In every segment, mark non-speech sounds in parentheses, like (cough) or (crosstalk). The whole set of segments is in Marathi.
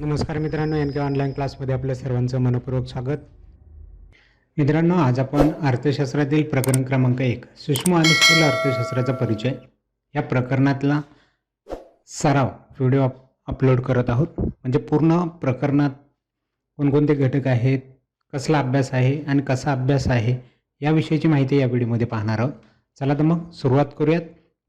नमस्कार मित्रांनो एन के ऑनलाईन क्लासमध्ये आपल्या सर्वांचं मनपूर्वक स्वागत. मित्रांनो आज आपण अर्थशास्त्रातील प्रकरण क्रमांक एक सूक्ष्म आणि स्थूल अर्थशास्त्राचा परिचय या प्रकरणातला सराव व्हिडिओ अप अपलोड करत आहोत. म्हणजे पूर्ण प्रकरणात कोणकोणते घटक आहेत कसला अभ्यास आहे आणि कसा अभ्यास आहे याविषयीची माहिती या व्हिडिओमध्ये पाहणार आहोत. चला तर मग सुरुवात करूयात.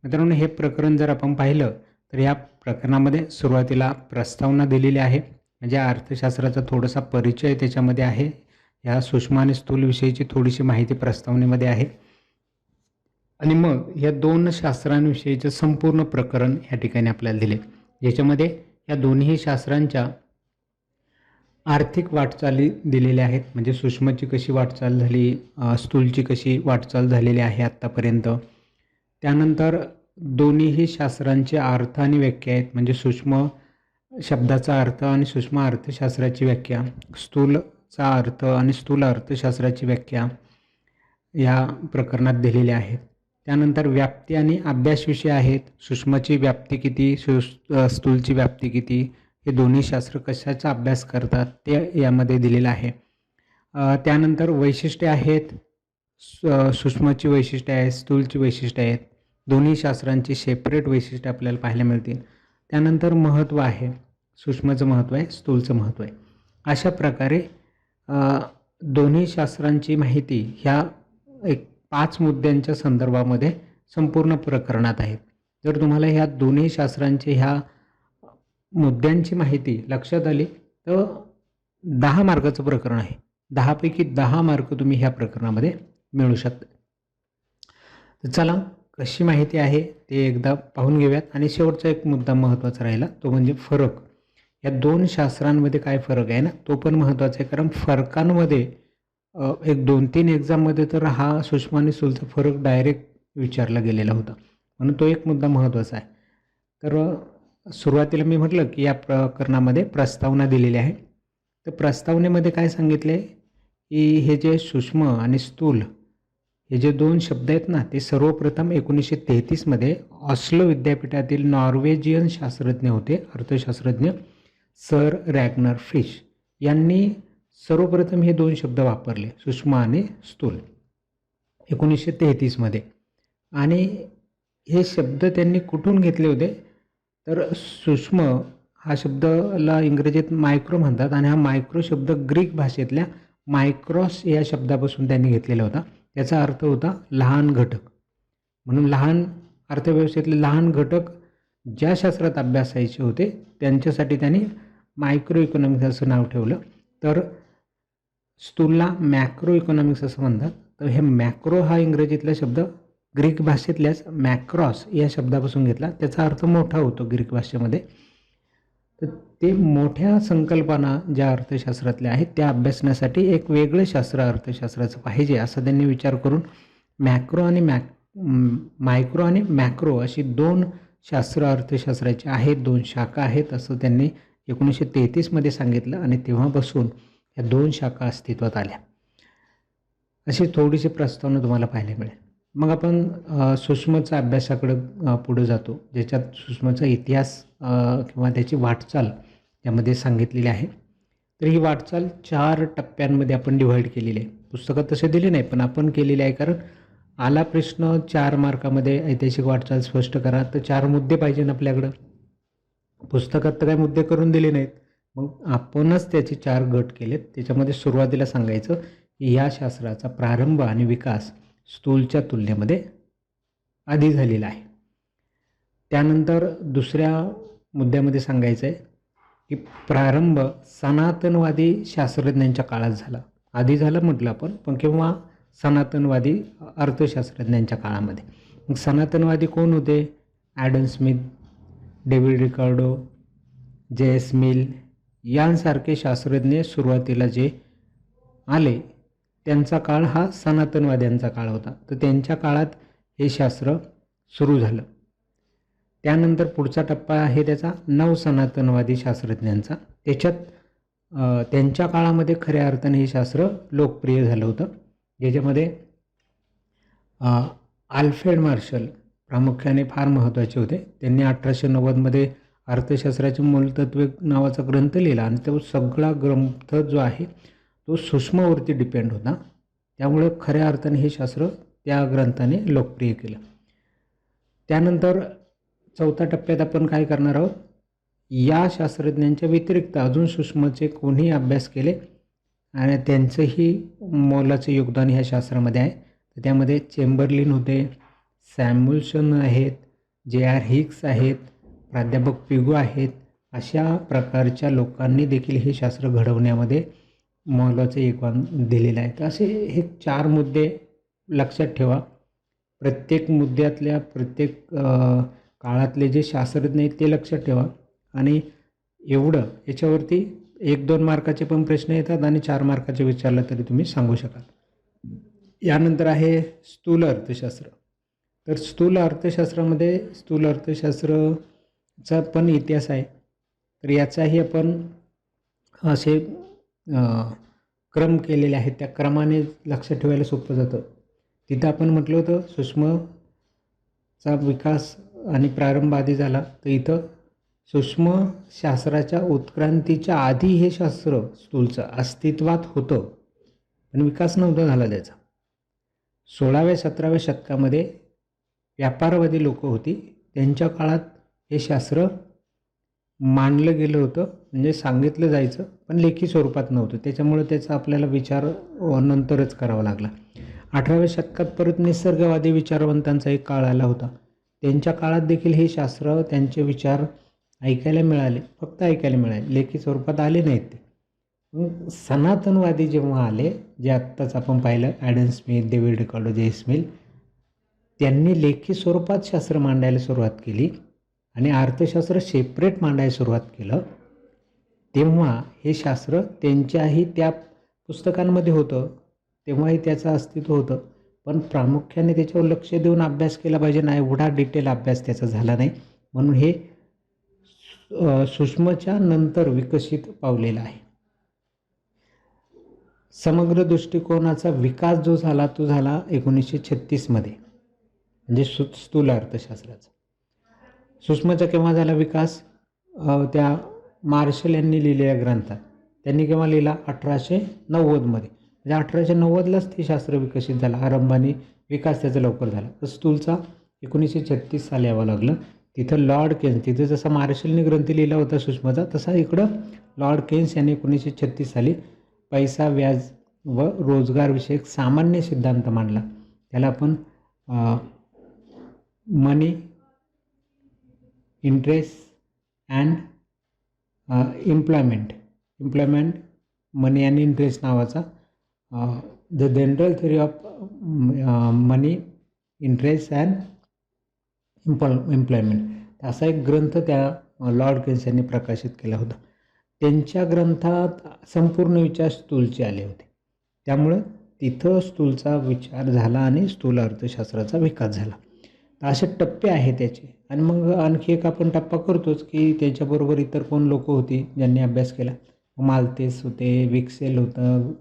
मित्रांनो हे प्रकरण जर आपण पाहिलं तर या प्रकरणामध्ये सुरुवातीला प्रस्तावना दिलेली आहे. म्हणजे अर्थशास्त्राचा थोडासा परिचय त्याच्यामध्ये आहे. या सूक्ष्म आणि स्थूलविषयीची थोडीशी माहिती प्रस्तावनेमध्ये आहे. आणि मग या दोन शास्त्रांविषयीचं संपूर्ण प्रकरण या ठिकाणी आपल्याला दिले. ज्याच्यामध्ये या दोन्ही शास्त्रांच्या आर्थिक वाटचाली दिलेल्या आहेत. म्हणजे सूक्ष्मची कशी वाटचाल झाली स्थूलची कशी वाटचाल झालेली आहे आत्तापर्यंत. त्यानंतर दोन्हीही शास्त्रांचे अर्थ आणि व्याख्या आहेत. म्हणजे सूक्ष्म शब्दाचा अर्थ आणि सूक्ष्म अर्थशास्त्राची व्याख्या स्थूलचा अर्थ आणि स्थूल अर्थशास्त्राची व्याख्या या प्रकरणात दिलेल्या आहेत. त्यानंतर व्याप्ती आणि अभ्यास विषय आहेत. सूक्ष्मची व्याप्ती किती सु स्थूलची व्याप्ती किती हे दोन्ही शास्त्र कशाचा अभ्यास करतात ते यामध्ये दिलेलं आहे. त्यानंतर वैशिष्ट्ये आहेत. सूक्ष्मची वैशिष्ट्ये आहेत स्थूलची वैशिष्ट्ये आहेत. दोन्ही शास्त्रांची सेपरेट वैशिष्ट्य आपल्याला पाहायला मिळतील. त्यानंतर महत्त्व आहे. सूक्ष्मचं महत्त्व आहे स्थूलचं महत्त्व आहे. अशा प्रकारे दोन्ही शास्त्रांची माहिती ह्या एक पाच मुद्द्यांच्या संदर्भामध्ये संपूर्ण प्रकरणात आहेत. जर तुम्हाला ह्या दोन्ही शास्त्रांचे ह्या मुद्द्यांची माहिती लक्षात आली तर दहा मार्काचं प्रकरण आहे. दहापैकी दहा मार्क तुम्ही ह्या प्रकरणामध्ये मिळू शकता. तर चला कशी माहिती आहे ते एकदा पाहून घेऊयात. आणि शेवटचा एक मुद्दा महत्त्वाचा राहिला तो म्हणजे फरक. या दोन शास्त्रांमध्ये काय फरक आहे ना तो पण महत्त्वाचा आहे. कारण फरकांमध्ये एक दोन तीन एक्झाममध्ये तर हा सूक्ष्म आणि सुलचा फरक डायरेक्ट विचारला गेलेला होता. म्हणून तो एक मुद्दा महत्त्वाचा आहे. तर सुरुवातीला मी म्हटलं की या प्रकरणामध्ये प्रस्तावना दिलेली आहे. तर प्रस्तावनेमध्ये काय सांगितले की हे जे सूक्ष्म आणि स्थूल हे जे दोन शब्द आहेत ना ते सर्वप्रथम एकोणीसशे तेहतीसमध्ये ऑस्लो विद्यापीठातील नॉर्वेजियन शास्त्रज्ञ होते अर्थशास्त्रज्ञ सर रॅग्नर फिश. यांनी सर्वप्रथम हे दोन शब्द वापरले सूक्ष्म आणि स्थूल एकोणीसशे तेहतीसमध्ये आणि हे शब्द त्यांनी कुठून घेतले होते? तर सूक्ष्म हा शब्दला इंग्रजीत मायक्रो म्हणतात आणि हा मायक्रो शब्द ग्रीक भाषेतल्या मायक्रॉस या शब्दापासून त्यांनी घेतलेला होता. त्याचा अर्थ होता लहान घटक. म्हणून लहान अर्थव्यवस्थेतले लहान घटक ज्या शास्त्रात अभ्यासायचे होते त्यांच्यासाठी त्यांनी मायक्रो इकॉनॉमिक्स असं नाव ठेवलं. तर स्थूलला मॅक्रो इकॉनॉमिक्स असं म्हणतात. तर हे मॅक्रो हा इंग्रजीतला शब्द ग्रीक भाषेतल्याच मॅक्रॉस या शब्दापासून घेतला. त्याचा अर्थ मोठा होतो ग्रीक भाषेमध्ये. तर ते मोठ्या संकल्पना ज्या अर्थशास्त्रातल्या आहेत त्या अभ्यासण्यासाठी एक वेगळं शास्त्र अर्थशास्त्राचं पाहिजे असा त्यांनी विचार करून मॅक्रो आणि मॅक मायक्रो आणि मॅक्रो अशी दोन शास्त्र अर्थशास्त्राची आहेत दोन शाखा आहेत असं त्यांनी एकोणीसशे तेहतीसमध्ये सांगितलं आणि तेव्हापासून या दोन शाखा अस्तित्वात आल्या. अशी थोडीशी प्रस्तावना तुम्हाला पाहायला मिळेल. मग आपण सुषमाचा सूक्ष्मचा अभ्यासाकडं पुढे जातो. ज्याच्यात सूक्ष्मचा इतिहास किंवा त्याची वाटचाल यामध्ये सांगितलेली आहे. तर ही वाटचाल चार टप्प्यांमध्ये आपण डिव्हाइड केलेली आहे. पुस्तकात तसे दिले नाही पण आपण केलेले आहे कारण आला प्रश्न चार मार्कामध्ये ऐतिहासिक वाटचाल स्पष्ट करा. तर चार मुद्दे पाहिजे ना आपल्याकडं? पुस्तकात तर काही मुद्दे करून दिले नाहीत. मग आपणच त्याचे चार गट केलेत. त्याच्यामध्ये सुरुवातीला सांगायचं की या शास्त्राचा प्रारंभ आणि विकास स्थूलच्या तुलनेमध्ये आधी झालेला आहे. त्यानंतर दुसऱ्या मुद्द्यामध्ये सांगायचं आहे की प्रारंभ सनातनवादी शास्त्रज्ञांच्या काळात झाला. आधी झालं म्हटलं आपण पण किंवा सनातनवादी अर्थशास्त्रज्ञांच्या काळामध्ये. मग सनातनवादी कोण होते? Adam Smith David Ricardo J S Mill यांसारखे शास्त्रज्ञ सुरुवातीला जे आले त्यांचा काळ हा सनातनवाद्यांचा काळ होता. तर त्यांच्या काळात हे शास्त्र सुरू झालं. त्यानंतर पुढचा टप्पा आहे त्याचा नवसनातनवादी शास्त्रज्ञांचा. त्याच्यात त्यांच्या काळामध्ये खऱ्या अर्थाने हे शास्त्र लोकप्रिय झालं होतं. ज्याच्यामध्ये आल्फ्रेड मार्शल प्रामुख्याने फार महत्त्वाचे होते. त्यांनी अठराशे नव्वदमध्ये अर्थशास्त्राचे मूलतत्वे नावाचा ग्रंथ लिहिला आणि तो सगळा ग्रंथ जो आहे तो सूक्ष्मवरती डिपेंड होता. त्यामुळे खऱ्या अर्थाने हे शास्त्र त्या ग्रंथाने लोकप्रिय केलं. त्यानंतर चौथ्या टप्प्यात आपण काय करणार आहोत? या शास्त्रज्ञांच्या व्यतिरिक्त अजून सूक्ष्मचे कोणीही अभ्यास केले आणि त्यांचंही मोलाचं योगदान ह्या शास्त्रामध्ये आहे. तर त्यामध्ये चेंबरलिन होते सॅम्युल्सन आहेत जे आर हिक्स आहेत प्राध्यापक पिगू आहेत अशा प्रकारच्या लोकांनी देखील हे शास्त्र घडवण्यामध्ये मोलाचं योगदान दिलेलं आहे. तर असे हे चार मुद्दे लक्षात ठेवा. प्रत्येक मुद्द्यातल्या प्रत्येक काळातले जे शास्त्रज्ञ आहेत ते लक्षात ठेवा. आणि एवढं याच्यावरती एक दोन मार्काचे पण प्रश्न येतात आणि चार मार्काचे विचारलं तरी तुम्ही सांगू शकाल. यानंतर आहे स्थूल अर्थशास्त्र. तर स्थूल अर्थशास्त्रामध्ये स्थूल अर्थशास्त्राचा पण इतिहास आहे. तर याचाही आपण असे क्रम केलेले आहेत. त्या क्रमाने लक्षात ठेवायला सोपं जातं. तिथं आपण म्हटलं होतं सूक्ष्मचा विकास आणि प्रारंभ आधी झाला. तर इथं सूक्ष्म शास्त्राच्या उत्क्रांतीच्या आधी हे शास्त्र स्थूलचं अस्तित्वात होतं. पण विकास नव्हता झाला त्याचा. सोळाव्या सतराव्या शतकामध्ये व्यापारवादी लोक होती. त्यांच्या काळात हे शास्त्र मांडलं गेलं होतं म्हणजे सांगितलं जायचं पण लेखी स्वरूपात नव्हतं. त्याच्यामुळे त्याचा आपल्याला विचार नंतरच करावा लागला. अठराव्या शतकात परत निसर्गवादी विचारवंतांचा एक काळ आला होता. त्यांच्या काळात देखील हे शास्त्र त्यांचे विचार ऐकायला मिळाले फक्त ऐकायला मिळाले. लेखी स्वरूपात आले नाहीत ते. सनातनवादी जेव्हा आले जे आत्ताच आपण पाहिलं ॲडन स्मिथ डेव्हिड रिकॉर्डो जे स्मिल त्यांनी लेखी स्वरूपात शास्त्र मांडायला सुरुवात केली. आणि अर्थशास्त्र सेपरेट मांडायला सुरुवात केलं तेव्हा हे शास्त्र त्यांच्याही त्या पुस्तकांमध्ये होतं तेव्हाही त्याचं अस्तित्व होतं. पण प्रामुख्याने त्याच्यावर लक्ष देऊन अभ्यास केला पाहिजे ना एवढा डिटेल अभ्यास त्याचा झाला नाही. म्हणून हे सूक्ष्मच्या नंतर विकसित पावलेलं आहे. समग्र दृष्टिकोनाचा विकास जो झाला तो झाला एकोणीसशे छत्तीसमध्ये. म्हणजे सु स्थूल अर्थशास्त्राचा. सूक्ष्मचा केव्हा झाला विकास? त्या मार्शल यांनी लिहिलेल्या ग्रंथात. त्यांनी केव्हा लिहिला? अठराशे नव्वदमध्ये म्हणजे अठराशे नव्वदलाच ते शास्त्र विकसित झालं. आरंभाने विकास त्याचा लवकर झाला. तर स्थूलचा एकोणीसशे छत्तीस साली यावं लागलं. तिथं लॉर्ड केन्स तिथं जसा मार्शलने ग्रंथ लिहिला होता सुषमाचा तसा इकडं लॉर्ड केन्स यांनी एकोणीसशे छत्तीस साली पैसा व्याज व रोजगारविषयक सामान्य सिद्धांत मांडला. त्याला आपण money interest and employment employment money and interest नावाचा the general theory of money interest and इम्पॉल employment असा एक ग्रंथ त्या uh, लॉर्ड केन्स यांनी प्रकाशित केला होता. त्यांच्या ग्रंथात संपूर्ण विचार स्थूलचे आले होते. त्यामुळं तिथं स्थूलचा विचार झाला आणि स्थूल अर्थशास्त्राचा विकास झाला. असे टप्पे आहे त्याचे. आणि मग आणखी एक आपण टप्पा करतोच की त्याच्याबरोबर इतर कोण लोक होती ज्यांनी अभ्यास केला? मालतेस होते विक्सेल होतं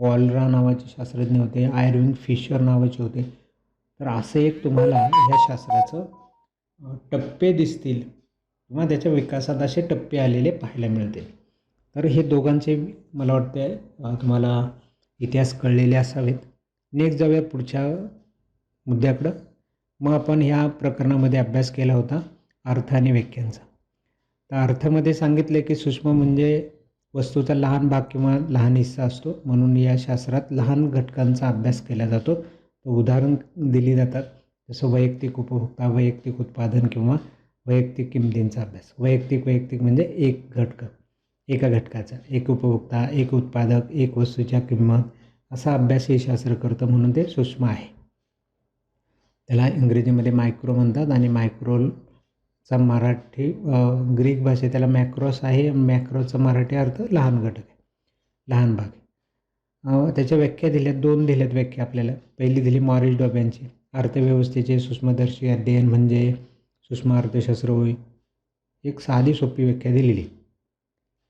वॉलरा नावाचे शास्त्रज्ञ होते आयर्विंग फिशर नावाचे होते. तर असं एक तुम्हाला ह्या शास्त्राचं टप्पे दिसतील. किंवा त्याच्या विकासात असे टप्पे आलेले पाहायला मिळतील. तर हे दोघांचे मला वाटते तुम्हाला इतिहास कळलेले असावेत. नेक्स्ट जाऊया पुढच्या मुद्द्याकडं. मग आपण ह्या प्रकरणामध्ये अभ्यास केला होता अर्थ आणि व्याख्यांचा. तर अर्थामध्ये सांगितले की सूक्ष्म म्हणजे वस्तूचा लहान भाग किंवा लहान हिस्सा असतो. म्हणून या शास्त्रात लहान घटकांचा अभ्यास केला जातो. तर उदाहरण दिली जातात. जसं वैयक्तिक उपभोक्ता वैयक्तिक उत्पादन किंवा वैयक्तिक किमतींचा अभ्यास. वैयक्तिक वैयक्तिक म्हणजे एक घटक एका घटकाचा. एक उपभोक्ता एक उत्पादक एक वस्तूच्या किंमत असा अभ्यास हे शास्त्र करतं म्हणून ते सूक्ष्म आहे. त्याला इंग्रजीमध्ये मायक्रो म्हणतात आणि मायक्रोलचा मराठी ग्रीक भाषेत त्याला मॅक्रोस आहे. मॅक्रोचा मराठी अर्थ लहान घटक आहे. लहान भाग त्याच्या व्याख्या दिल्यात दोन दिल्यात व्याख्या आपल्याला. पहिली दिली मॉरिस डॉब्यांची. अर्थव्यवस्थेचे सूक्ष्मदर्शी अध्ययन म्हणजे सूक्ष्म अर्थशास्त्र होय. एक साधी सोपी व्याख्या दिलेली.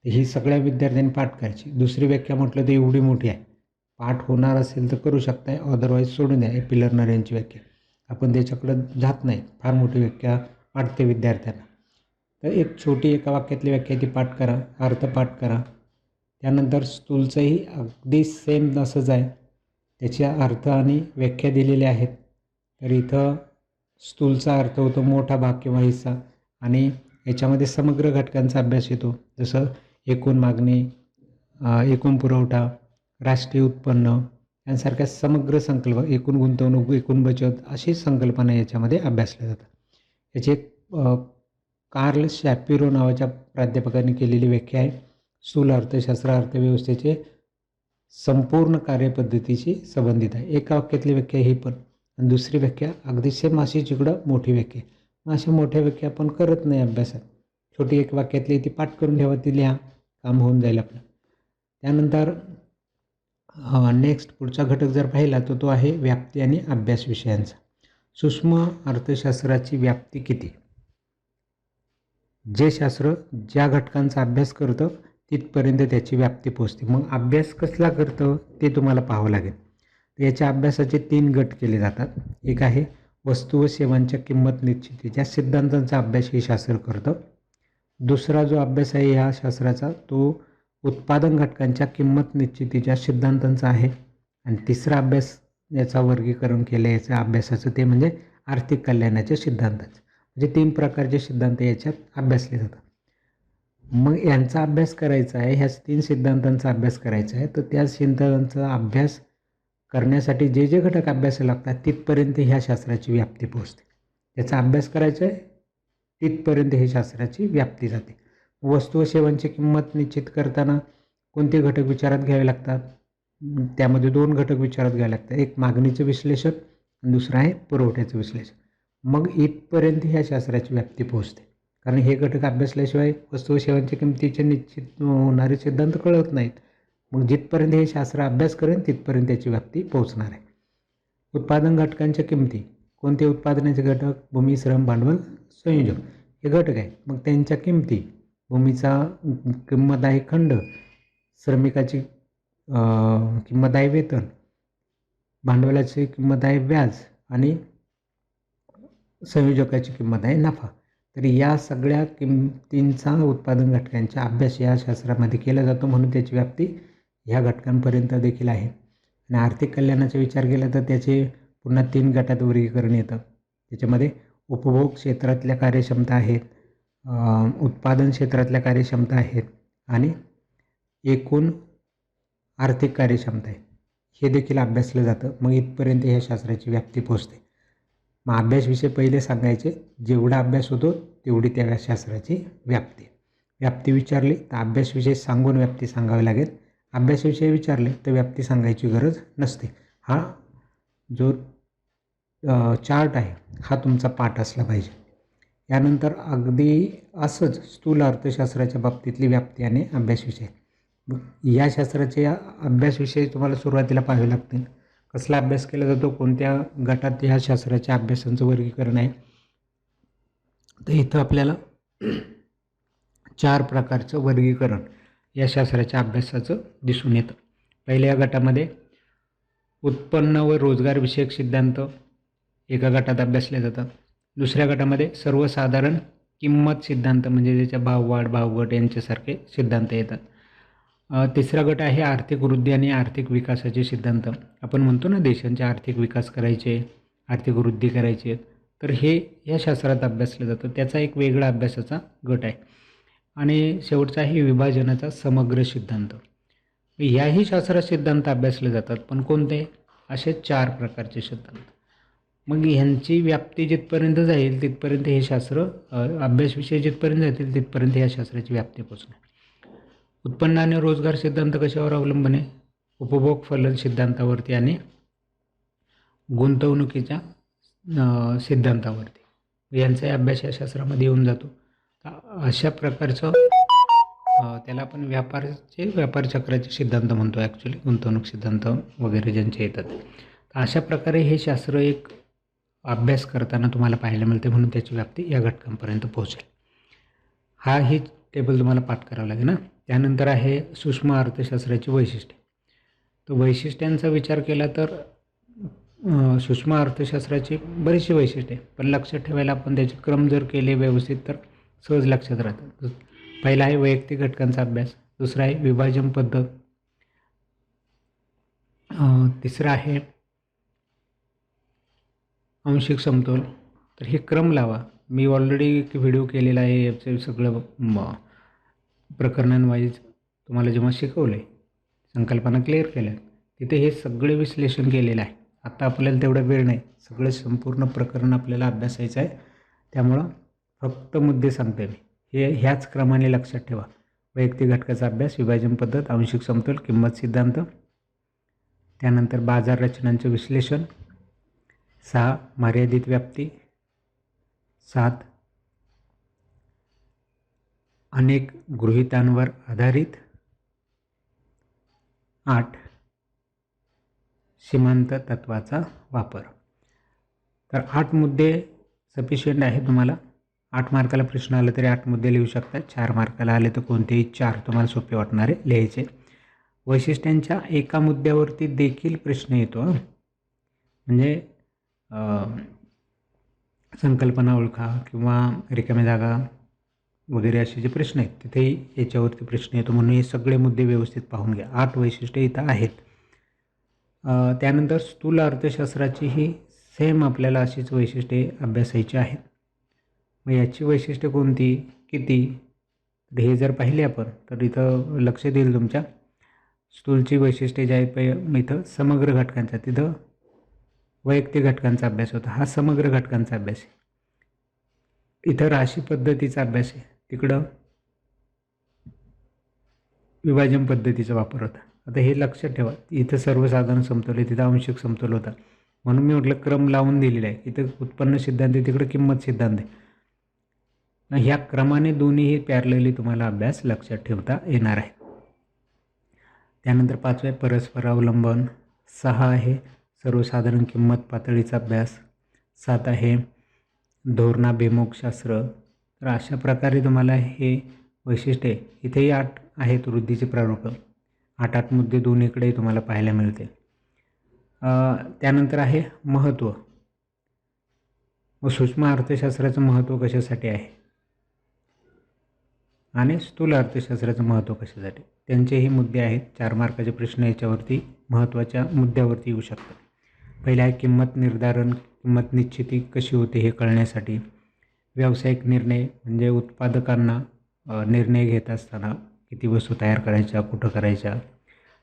ही सगळ्या विद्यार्थ्यांनी पाठ करायची. दुसरी व्याख्या म्हटलं तर एवढी मोठी आहे. पाठ होणार असेल तर करू शकताय अदरवाईज सोडून द्या. पिलरनर यांची व्याख्या. आपण त्याच्याकडं जात नाही. फार मोठी व्याख्या वाटते विद्यार्थ्यांना. तर एक छोटी एका वाक्यातली व्याख्या ती पाठ करा. अर्थ पाठ करा. त्यानंतर स्थूलचंही अगदी सेम तसंच आहे. त्याच्या अर्थ आणि व्याख्या दिलेल्या आहेत. तर इथं स्थूलचा अर्थ होतो मोठा भाग किंवा हिस्सा आणि याच्यामध्ये समग्र घटकांचा अभ्यास येतो. जसं एकूण मागणी एकूण पुरवठा राष्ट्रीय उत्पन्न यांसारख्या समग्र संकल्प एकूण गुंतवणूक एकूण बचत अशी संकल्पना याच्यामध्ये अभ्यासल्या जातात. याची एक कार्ल शॅपिरो नावाच्या प्राध्यापकांनी केलेली व्याख्या आहे. स्थूल अर्थशास्त्र अर्थव्यवस्थेचे संपूर्ण कार्यपद्धतीशी संबंधित आहे. एका वाक्यातली व्याख्या ही पण. आणि दुसरी व्याख्या अगदी सेम अशीच जिकडं मोठी व्याख्या आहे. मग अशा मोठ्या व्याख्या आपण करत नाही अभ्यासात. छोटी एक वाक्यातली ती पाठ करून ठेवा ती लिहा. काम होऊन जाईल आपलं. त्यानंतर नेक्स्ट पुढचा घटक जर पाहिला तर तो आहे व्याप्ती आणि अभ्यास विषयांचा. सूक्ष्म अर्थशास्त्राची व्याप्ती किती? जे शास्त्र ज्या घटकांचा अभ्यास करतं तिथपर्यंत त्याची व्याप्ती पोचते मग अभ्यास कसला करतं ते तुम्हाला पाहावं लागेल. याच्या अभ्यासाचे तीन गट केले जातात. एक आहे वस्तू व सेवांच्या किंमत निश्चितीच्या सिद्धांतांचा अभ्यास हे शास्त्र करतं. दुसरा जो अभ्यास आहे ह्या शास्त्राचा तो उत्पादन घटकांच्या किंमत निश्चितीच्या सिद्धांतांचा आहे. आणि तिसरा अभ्यास याचा वर्गीकरण केलं याचं अभ्यासाचं ते म्हणजे आर्थिक कल्याणाच्या सिद्धांताचं. म्हणजे तीन प्रकारचे सिद्धांत याच्यात अभ्यासले जातात. मग यांचा अभ्यास करायचा आहे ह्या तीन सिद्धांतांचा अभ्यास करायचा आहे. तर त्या सिद्धांतांचा अभ्यास करण्यासाठी जे जे घटक अभ्यासाला लागतात तिथपर्यंत ह्या शास्त्राची व्याप्ती पोहोचते. त्याचा अभ्यास करायचा आहे तिथपर्यंत हे शास्त्राची व्याप्ती जाते. वस्तू व सेवांची किंमत निश्चित करताना कोणते घटक विचारात घ्यावे लागतात? त्यामध्ये दोन घटक विचारात घ्यावे लागतात. एक मागणीचं विश्लेषण आणि दुसरं आहे पुरवठ्याचं विश्लेषण. मग इथपर्यंत ह्या शास्त्राची व्याप्ती पोहोचते. कारण हे घटक अभ्यासल्याशिवाय वस्तू व सेवांच्या किमतीचे निश्चित होणारे सिद्धांत कळत नाहीत. मग जिथपर्यंत हे शास्त्र अभ्यास करेन तिथपर्यंत त्याची व्याप्ती पोहोचणार आहे. उत्पादन घटकांच्या किमती. कोणते उत्पादनाचे घटक? भूमी श्रम भांडवल संयोजक हे घटक आहेत. मग त्यांच्या किमती. भूमीचा किंमत आहे खंड श्रमिकाची किंमत आहे वेतन भांडवलाची किंमत आहे व्याज आणि संयोजकाची किंमत आहे नफा. तर या सगळ्या किमतींचा उत्पादन घटकांचा अभ्यास या शास्त्रामध्ये केला जातो म्हणून त्याची व्याप्ती ह्या घटकांपर्यंत देखील आहे. आणि आर्थिक कल्याणाचा विचार केला तर त्याचे पुन्हा तीन गटात वर्गीकरण येतं. त्याच्यामध्ये उपभोग क्षेत्रातल्या कार्यक्षमता आहेत उत्पादन क्षेत्रातल्या कार्यक्षमता आहेत आणि एकूण आर्थिक कार्यक्षमता आहे. हे देखील अभ्यासलं जातं. मग इथपर्यंत ह्या शास्त्राची व्याप्ती पोचते मग अभ्यासविषय पहिले सांगायचे. जेवढा अभ्यास होतो तेवढी त्या शास्त्राची व्याप्ती. व्याप्ती विचारली तर अभ्यासविषय सांगून व्याप्ती सांगावी लागेल. अभ्यासविषयी विचारले तर व्याप्ती सांगायची गरज नसते. हा जो चार्ट आहे हा तुमचा पाठ असला पाहिजे. यानंतर अगदी असंच स्थूल अर्थशास्त्राच्या बाबतीतली व्याप्ती आणि अभ्यासविषय. या शास्त्राचे अभ्यासविषयी तुम्हाला सुरुवातीला पाहावे लागतील. कसला अभ्यास केला जातो कोणत्या गटात ह्या शास्त्राच्या अभ्यासांचं वर्गीकरण आहे. तर इथं आपल्याला (clears throat) चार प्रकारचं वर्गीकरण या शास्त्राच्या अभ्यासाचं दिसून येतं. पहिल्या गटामध्ये उत्पन्न व रोजगारविषयक सिद्धांत एका गटात अभ्यासले जातात. दुसऱ्या गटामध्ये सर्वसाधारण किंमत सिद्धांत म्हणजे ज्याच्या भाववाढ भावघट यांच्यासारखे सिद्धांत येतात. तिसरा गट आहे आर्थिक वृद्धी आणि आर्थिक विकासाचे सिद्धांत. आपण म्हणतो ना देशांचे आर्थिक विकास करायचे आर्थिक वृद्धी करायची. आहे. तर हे या शास्त्रात अभ्यासलं जातं. त्याचा एक वेगळा अभ्यासाचा गट आहे. आणि शेवटचा आहे विभाजनाचा समग्र सिद्धांत. याही शास्त्रात सिद्धांत अभ्यासले जातात पण कोणते? असे चार प्रकारचे सिद्धांत. मग ह्यांची व्याप्ती जिथपर्यंत जाईल तिथपर्यंत हे शास्त्र अ, अभ्यासविषय जिथपर्यंत जातील तिथपर्यंत या शास्त्राची व्याप्ती पोचणे उत्पन्न आणि रोजगार सिद्धांत कशावर अवलंबून आहे? उपभोग फलन सिद्धांतावरती आणि गुंतवणुकीच्या सिद्धांतावरती. यांचाही अभ्यास या शास्त्रामध्ये येऊन जातो. अशा प्रकारचं त्याला आपण व्यापारचे व्यापार चक्राचे सिद्धांत म्हणतो ॲक्च्युली गुंतवणूक सिद्धांत वगैरे ज्यांचे येतात. तर अशा प्रकारे हे शास्त्र एक अभ्यास करताना तुम्हाला पाहायला मिळते म्हणून त्याची व्याप्ती या घटकांपर्यंत पोहोचेल. हा ही टेबल तुम्हाला पाठ करावं लागेल ना? त्यानंतर आहे सूक्ष्म अर्थशास्त्राची वैशिष्ट्ये. तर वैशिष्ट्यांचा विचार केला तर सूक्ष्म अर्थशास्त्राची बरीचशी वैशिष्ट्ये. पण लक्षात ठेवायला आपण त्याचे क्रम जर केले व्यवस्थित तर सहज लक्षात राहतं. पहिला आहे वैयक्तिक घटकांचा अभ्यास. दुसरा आहे विभाजन पद्धत. तिसरं तिसरा आहे आंशिक समतोल. तर हे क्रम लावा. मी ऑलरेडी एक व्हिडिओ केलेला आहे याचे सगळं म प्रकरणांवाईज तुम्हाला जेव्हा शिकवलं आहे संकल्पना क्लिअर केल्या तिथे हे सगळे विश्लेषण केलेलं आहे. आत्ता आपल्याला तेवढा वेळ नाही. सगळं संपूर्ण प्रकरण आपल्याला अभ्यासायचं आहे. त्यामुळं फक्त मुद्दे सांगते मी. हे ह्याच क्रमाने लक्षात ठेवा. वैयक्तिक घटकाचा अभ्यास विभाजन पद्धत आंशिक समतोल किंमत सिद्धांत. त्यानंतर बाजार रचनांचं विश्लेषण. सहा मर्यादित व्याप्ती. सात अनेक गृहितांवर आधारित. आठ सीमांत तत्वाचा वापर. तर आठ मुद्दे सफिशियंट आहे तुम्हाला. आठ मार्काला प्रश्न आला तरी आठ मुद्दे लिहू शकता. चार मार्काला आले तर कोणतेही चार तुम्हाला सोपे वाटणारे लिहायचे. वैशिष्ट्यांच्या एका मुद्द्यावरती देखील प्रश्न येतो म्हणजे संकल्पना ओळखा किंवा रिकाम्या जागा वगैरे असे जे प्रश्न आहेत तिथेही याच्यावरती प्रश्न येतो म्हणून हे सगळे मुद्दे व्यवस्थित पाहून घ्या. आठ वैशिष्ट्ये इथं आहेत. त्यानंतर स्थूल अर्थशास्त्राची ही सेम आपल्याला अशीच वैशिष्ट्ये अभ्यासायची आहेत. मग याची वैशिष्ट्ये कोणती? किती? हे जर पाहिले आपण तर इथं लक्ष देईल तुमच्या. स्थूलची वैशिष्ट्ये जे आहेत इथं समग्र घटकांच्या तिथं वैयक्तिक घटकांचा अभ्यास होता. हा समग्र घटकांचा अभ्यास आहे. इथं राशी पद्धतीचा अभ्यास आहे. तिकडं विभाजन पद्धतीचा वापर होता. आता हे लक्षात ठेवा. इथं सर्वसाधारण समतोल आहे. तिथं आंशिक समतोल होता. म्हणून मी म्हटलं क्रम लावून दिलेला आहे. इथं उत्पन्न सिद्धांत आहे. तिकडं किंमत सिद्धांत आहे. ह्या क्रमाने दोन्हीही प्यारलेली तुम्हाला अभ्यास लक्षात ठेवता येणार आहे. त्यानंतर पाचवे परस्पर अवलंबन. सहा आहे सर्वसाधारण किंमत पातळीचा अभ्यास. सात आहे. धोरणाभिमुख शास्त्र तर अशा प्रकारे तुम्हाला हे वैशिष्ट्ये इथेही आठ आहेत वृद्धीचे प्रारूप. आठ आठ मुद्दे दोन्हीकडे तुम्हाला पाहायला मिळते त्यानंतर आहे महत्त्व व सूक्ष्म अर्थशास्त्राचं महत्त्व कशासाठी आहे? आणि स्थूल अर्थशास्त्राचं महत्त्व कशासाठी? त्यांचेही मुद्दे आहेत. चार मार्काचे प्रश्न याच्यावरती महत्त्वाच्या मुद्द्यावरती येऊ शकतात. पहिला किंमत निर्धारण किंमत निश्चिती कशी होते हे कळण्यासाठी व्यावसायिक निर्णय म्हणजे उत्पादकांना निर्णय घेत असताना किती वस्तू तयार करायच्या कुठं करायच्या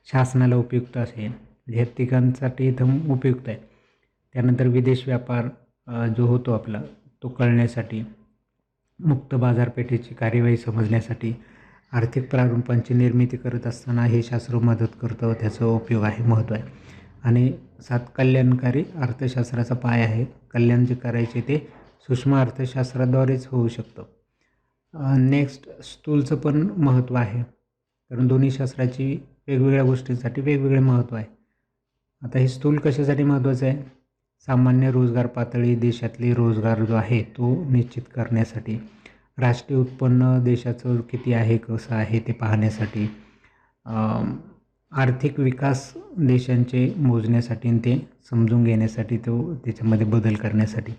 शासनाला उपयुक्त असेल म्हणजे ह्या तिघांसाठी इथं उपयुक्त आहे. त्यानंतर विदेश व्यापार जो होतो आपला तो कळण्यासाठी मुक्त बाजारपेठेची कार्यवाही समजण्यासाठी आर्थिक प्रारूपांची निर्मिती करत असताना हे शास्त्र मदत करतं त्याचा उपयोग आहे महत्त्व आहे. आणि सात कल्याणकारी अर्थशास्त्राचा पाय आहे. कल्याण जे करायचे ते सूक्ष्म अर्थशास्त्राद्वारेच होऊ शकतं. नेक्स्ट स्थूलचं पण महत्त्व आहे. कारण दोन्ही शास्त्राची वेगवेगळ्या गोष्टींसाठी वेगवेगळे महत्त्व आहे. आता हे स्थूल कशासाठी महत्त्वाचं आहे? सामान्य रोजगार पातळी देशातली रोजगार जो आहे तो निश्चित करण्यासाठी. राष्ट्रीय उत्पन्न देशाचं किती आहे कसं आहे ते पाहण्यासाठी. आर्थिक विकास देशांचे मोजण्यासाठी आणि ते समजून घेण्यासाठी तो त्याच्यामध्ये बदल करण्यासाठी.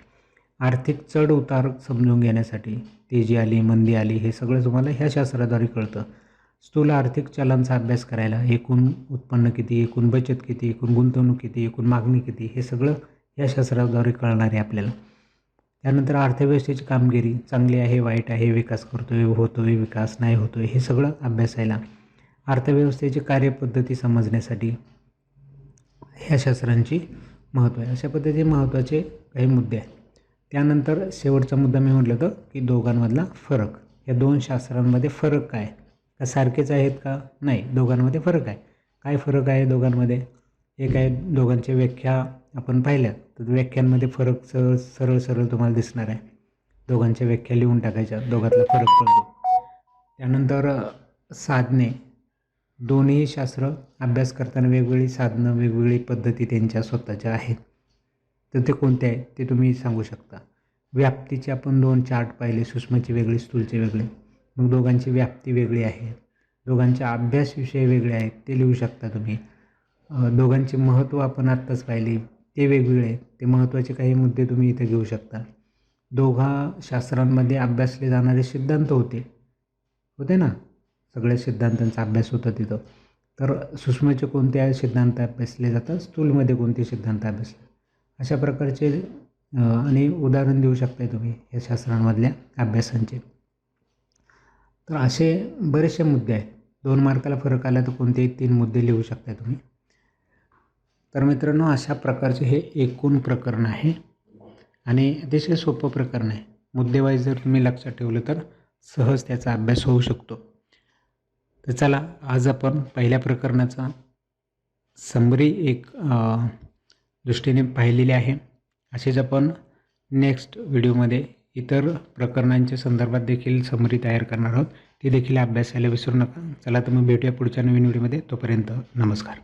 आर्थिक चढ उतार समजून घेण्यासाठी तेजी आली मंदी आली हे सगळं तुम्हाला ह्या शास्त्राद्वारे कळतं. स्थूल आर्थिक चलांचा अभ्यास करायला एकूण उत्पन्न किती एकूण बचत किती एकूण गुंतवणूक किती एकूण मागणी किती हे सगळं या शास्त्राद्वारे कळणार आहे आपल्याला. त्यानंतर अर्थव्यवस्थेची कामगिरी चांगली आहे वाईट आहे विकास करतोय होतोय विकास नाही होतोय हे सगळं अभ्यासायला अर्थव्यवस्थेची कार्यपद्धती समजण्यासाठी ह्या शास्त्रांची महत्त्व आहे. अशा पद्धतीचे महत्त्वाचे काही मुद्दे आहेत. त्यानंतर शेवटचा मुद्दा मी म्हटलं होतं की दोघांमधला फरक. या दोन शास्त्रांमध्ये फरक काय? का सारखेच आहेत का? नाही दोघांमध्ये फरक आहे. काय फरक आहे दोघांमध्ये? एक आहे दोघांच्या व्याख्या आपण पाहिल्या. तर व्याख्यांमध्ये फरक सरळ सरळ सरळ तुम्हाला दिसणार आहे. दोघांच्या व्याख्या लिहून टाकायच्या. दोघातला फरक पडतो. त्यानंतर साधने. दोन्ही शास्त्र अभ्यास करताना वेगवेगळी साधनं वेगवेगळी पद्धती त्यांच्या स्वतःच्या आहेत. तर ते कोणते आहेत ते तुम्ही सांगू शकता. व्याप्तीचे आपण दोन चार्ट पाहिले सूक्ष्मचे वेगळे स्थूलचे वेगळे. मग दोघांची व्याप्ती वेगळी आहे. दोघांच्या अभ्यास विषय वेगळे आहेत ते लिहू शकता तुम्ही. दोघांचे महत्त्व आपण आत्ताच पाहिले ते वेगवेगळे आहेत. ते महत्त्वाचे काही मुद्दे तुम्ही इथे घेऊ शकता. दोघा शास्त्रांमध्ये अभ्यासले जाणारे सिद्धांत होते. होते ना? सगळ्या सिद्धांतांचा अभ्यास होता तिथं. तर सूक्ष्मचे कोणते सिद्धांत अभ्यासले जातात? स्थूलमध्ये कोणते सिद्धांत अभ्यासले? अशा प्रकारचे आणि उदाहरण देऊ शकताय तुम्ही या शास्त्रांमधल्या अभ्यासांचे. तर असे बरेचसे मुद्दे आहेत. दोन मार्काला फरक आला तर कोणतेही तीन मुद्दे लिहू शकताय तुम्ही. तर मित्रांनो अशा प्रकारचे हे एकूण प्रकरण आहे. आणि अतिशय सोपं प्रकरण आहे. मुद्देवाईज जर तुम्ही लक्षात ठेवलं तर सहज त्याचा अभ्यास होऊ शकतो. तर चला आज आपण पहिल्या प्रकरणाचा समरी एक दृष्टीने पाहिलेली आहे. असेच आपण नेक्स्ट व्हिडिओमध्ये इतर प्रकरणांच्या संदर्भात देखील समरी तयार करणार आहोत. ती देखील अभ्यासायला विसरू नका. चला तर मग भेटूया पुढच्या नवीन व्हिडिओमध्ये तोपर्यंत नमस्कार.